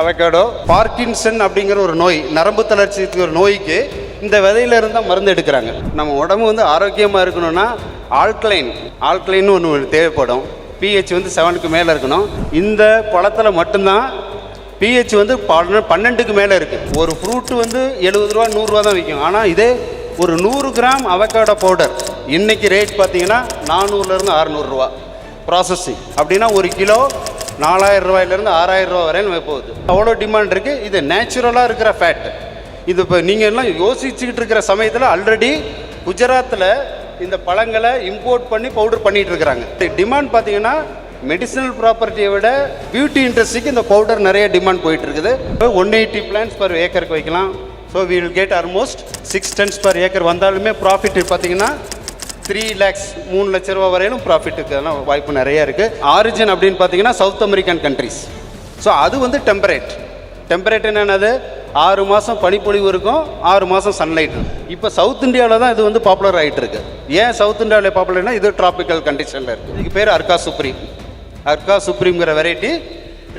Avocado Parkinson அப்படிங்கிற ஒரு நோய் நரம்பு தளர்ச்சிக்கு ஒரு நோய்க்கு இந்த விதையில இருந்தால் மருந்து எடுக்கிறாங்க. நம்ம உடம்பு வந்து ஆரோக்கியமாக இருக்கணும்னா ஆல்கலைன் ஆல்கலைன் ஒன்று தேவைப்படும். பிஹெச் வந்து செவனுக்கு மேலே இருக்கணும். இந்த பழத்தில் மட்டும்தான் பிஹெச் வந்து பன்ன- பன்னெண்டுக்கு மேலே இருக்குது ஒரு ஃப்ரூட்டு வந்து எழுபது ரூபா நூறுரூவா தான் விற்கும். ஆனால் இதே ஒரு நூறு கிராம் அவகேடோ பவுடர் இன்றைக்கி ரேட் பார்த்தீங்கன்னா நானூறுலேருந்து அறநூறுரூவா ப்ராசஸிங் அப்படின்னா ஒரு கிலோ நாலாயிரம் ரூபாயிலேருந்து ஆறாயிரம் ரூபா வரையும் போகுது. அவ்வளோ டிமாண்ட் இருக்குது இது நேச்சுரலாக இருக்கிற ஃபேட் இது இப்போ நீங்கள் எல்லாம் யோசிச்சுக்கிட்டு இருக்கிற சமயத்தில் ஆல்ரெடி குஜராத்தில் இந்த பழங்களை இம்போர்ட் பண்ணி பவுடர் பண்ணிகிட்டு இருக்கிறாங்க. டிமாண்ட் பார்த்தீங்கன்னா மெடிசினல் ப்ராப்பர்ட்டியை விட பியூட்டி இண்டஸ்ட்ரிக்கு இந்த பவுடர் நிறைய டிமாண்ட் போயிட்டு இருக்குது. ஒன் எயிட்டி பிளான்ஸ் பர் ஏக்கருக்கு வைக்கலாம். So we will get almost six tons per acre வந்தாலுமே ப்ராஃபிட் பார்த்தீங்கன்னா த்ரீ லேக்ஸ் மூணு லட்ச ரூபா வரையிலும் ப்ராஃபிட்டுக்கான வாய்ப்பு நிறைய இருக்குது ஆரிஜின் அப்படின்னு பார்த்தீங்கன்னா சவுத் அமெரிக்கன் கண்ட்ரிஸ் ஸோ அது வந்து டெம்பரேட் டெம்பரேட் என்னென்னது ஆறு மாதம் பனிப்பொழிவு இருக்கும் ஆறு மாதம் சன்லைட் இப்போ சவுத் இந்தியாவில் தான் இது வந்து பாப்புலர் ஆகிட்டு இருக்கு. ஏன் சவுத் இந்தியாவில் பாப்புலர்னா இது ட்ராபிக்கல் கண்டிஷனில் இருக்குது இதுக்கு பேர் அர்கா சுப்ரீம் அர்கா சுப்ரீம்ங்கிற வெரைட்டி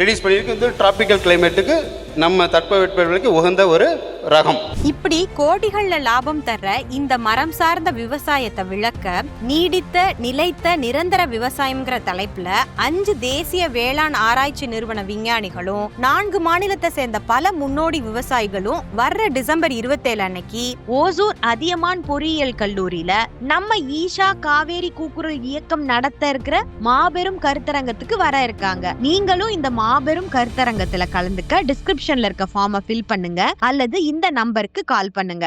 ரிலீஸ் பண்ணியிருக்கு. இது ட்ராபிக்கல் கிளைமேட்டுக்கு நம்ம தட்பவெட்பவர்களுக்கு உகந்த ஒரு ரகம். இப்படி கோடிகள்ல லாபம் தர்ற இந்த மரம் சார்ந்த விவசாயத்தை விளக்க நீடித்த நிலைத்த நிரந்தர விவசாயம்ங்கிற தலைப்புல அஞ்சு தேசிய வேளாண் ஆராய்ச்சி நிறுவன விஞ்ஞானிகளும் நான்கு மாநிலத்தை சேர்ந்த பல முன்னோடி விவசாயிகளும் வர்ற டிசம்பர் இருபத்தேழு அன்னைக்கு ஓசூர் அதியமான் பொறியியல் கல்லூரியில நம்ம ஈஷா காவேரி கூக்குரல் இயக்கம் நடத்த இருக்கிற மாபெரும் கருத்தரங்கத்துக்கு வர இருக்காங்க. நீங்களும் இந்த மாபெரும் கருத்தரங்கத்துல கலந்துக்க டிஸ்கிரிப்ஷன்ல இருக்க ஃபார்மை ஃபில் பண்ணுங்க. அல்லது இந்த நம்பருக்கு கால் பண்ணுங்க.